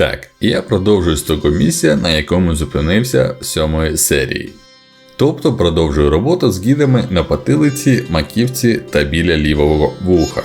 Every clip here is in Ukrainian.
Так, я продовжую 100 місця, на якому зупинився в сьомої серії. Тобто продовжую роботу з гідами на потилиці, маківці та біля лівого вуха.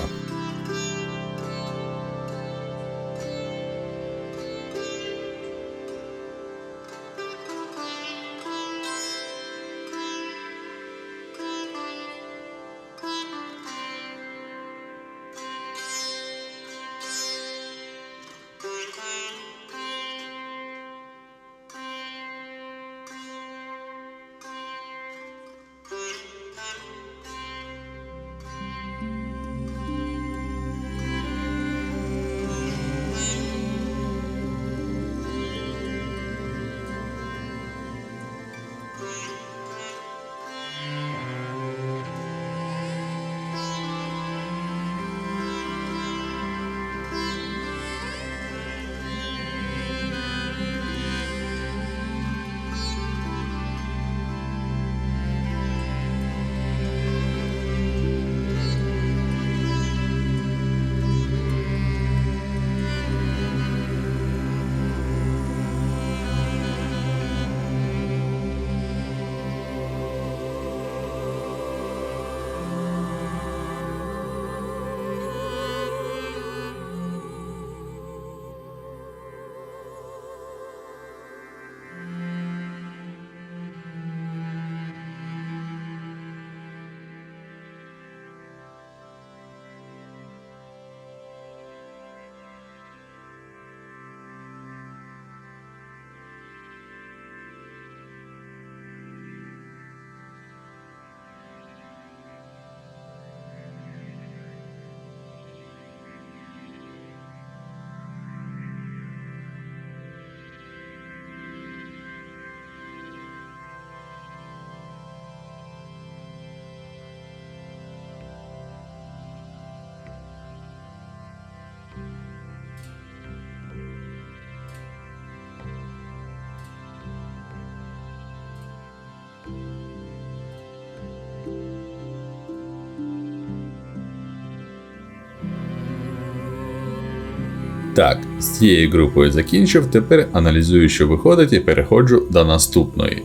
Так, з цією групою закінчив, тепер аналізую, що виходить, і переходжу до наступної.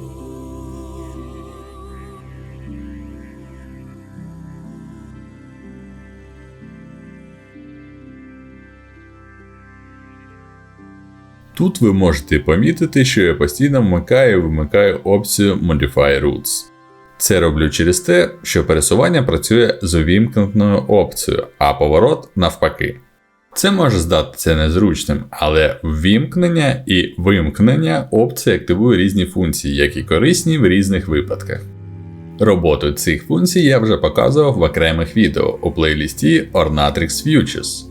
Тут ви можете помітити, що я постійно вмикаю і вимикаю опцію Modify Routes. Це роблю через те, що пересування працює з увімкненою опцією, а поворот навпаки. Це може здатися незручним, але ввімкнення і вимкнення опції активує різні функції, які корисні в різних випадках. Роботу цих функцій я вже показував в окремих відео у плейлісті Ornatrix Futures.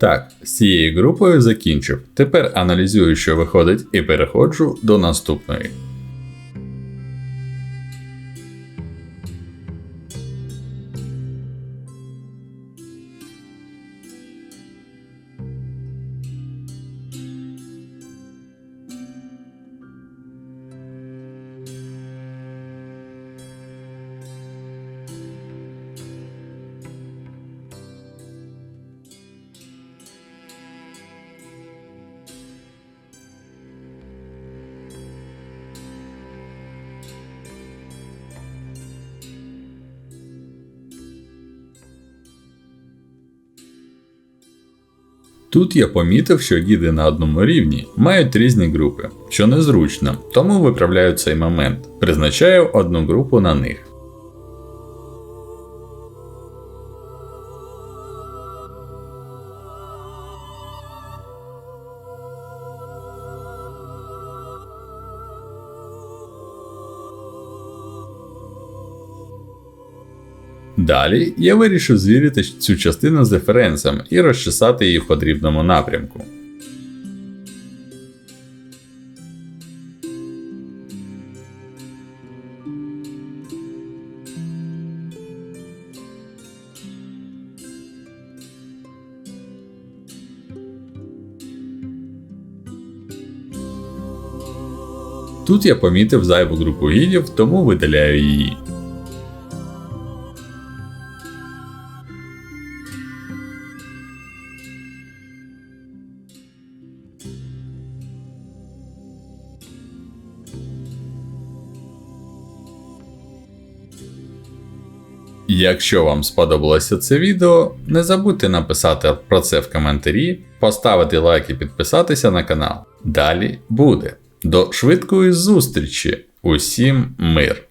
Так, з цією групою закінчив. Тепер аналізую, що виходить, і переходжу до наступної. Тут я помітив, що гіди на одному рівні мають різні групи, що незручно, тому виправляю цей момент. Призначаю одну групу на них. Далі я вирішив звірити цю частину з диференсом і розчесати її в потрібному напрямку. Тут я помітив зайву групу гідів, тому видаляю її. Якщо вам сподобалося це відео, не забудьте написати про це в коментарі, поставити лайк і підписатися на канал. Далі буде. До швидкої зустрічі! Усім мир!